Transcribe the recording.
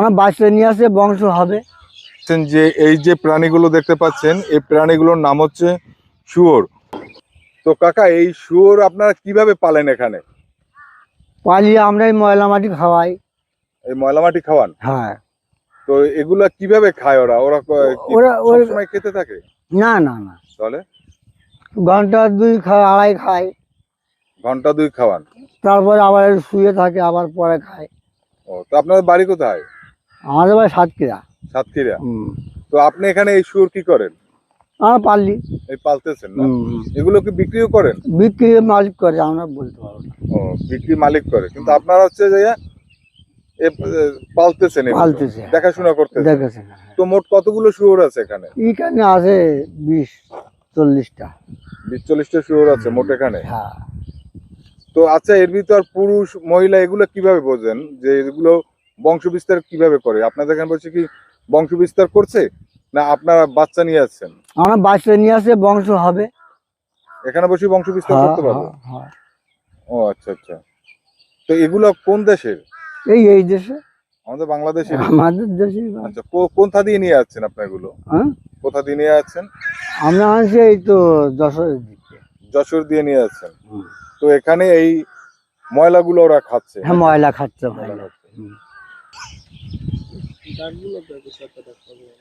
আমার বাচ্চা নিয়ে আসে বংশ হবে। যে এই যে প্রাণীগুলো দেখতে পাচ্ছেন এই প্রাণীগুলোর নাম হচ্ছে শুয়োর। তো কাকা এই শুয়োর আপনারা কীভাবে পালেন এখানে? পালিয়ে আমরা এই ময়লা মাটি খাওয়াই। এই ময়লা মাটি খাওয়ান? হ্যাঁ। তো এগুলা কীভাবে খায় ওরা? ওরা ওরা ওরা সবসময় খেতে থাকে? না না না। তাহলে? ঘণ্টা দুই খায় আড়াই খায়। ঘণ্টা দুই খাওয়ান? তারপরে আবার শুয়ে থাকে আবার পরে খায়। ও তো আপনাদের বাড়ি কোথায়? আমাদের বাড়ি সাতক্ষীরা। সাতক্ষীরা? তো আপনি এখানে এই শুয়োর কি করেন? আমরা পারলি এই পালতেছেন না। এগুলো কি বিক্রিও করেন? বিক্রি মালিক করে আমরা বলতে পারব না। ও বিক্রি মালিক করে। কিন্তু আপনারা হচ্ছে যে পালতেছেন পালতেছে। দেখাশোনা দেখেছে তো মোট কতগুলো শুয়োর আছে এখানে? এখানে আছে বিশ চল্লিশটা। বিশ চল্লিশটা শুয়োর আছে মোট এখানে? হ্যাঁ। তো আচ্ছা এর ভিতর পুরুষ মহিলা এগুলো কীভাবে বোঝেন? যে এগুলো বংশ বিস্তার কীভাবে করে? আপনাদের এখানে বলছে কি বংশ বিস্তার করছে না আপনারা বাচ্চা নিয়ে আসছেন? আমরা বাচ্চা নিয়ে আসে বংশ হবে। এখানে বসে বংশ বিস্তার হ্যাঁ, করতে পারব? হ্যাঁ, হ্যাঁ। ও আচ্ছা আচ্ছা। তো এগুলো কোন দেশের? এই এই দেশে। আমাদের বাংলাদেশের। আমাদের দেশে আচ্ছা কোথা দিয়ে নিয়ে যাচ্ছেন আপনি এগুলো? হ্যাঁ? কোথা দিয়ে নিয়ে যাচ্ছেন আমরা আনছি এই তো যশোরের দিকে। যশোর দিয়ে নিয়ে হুম। তো এখানে এই ময়লাগুলো ওরা খাচ্ছে? হ্যাঁ ময়লা খাচ্ছে ময়লা darle una pregunta para poder.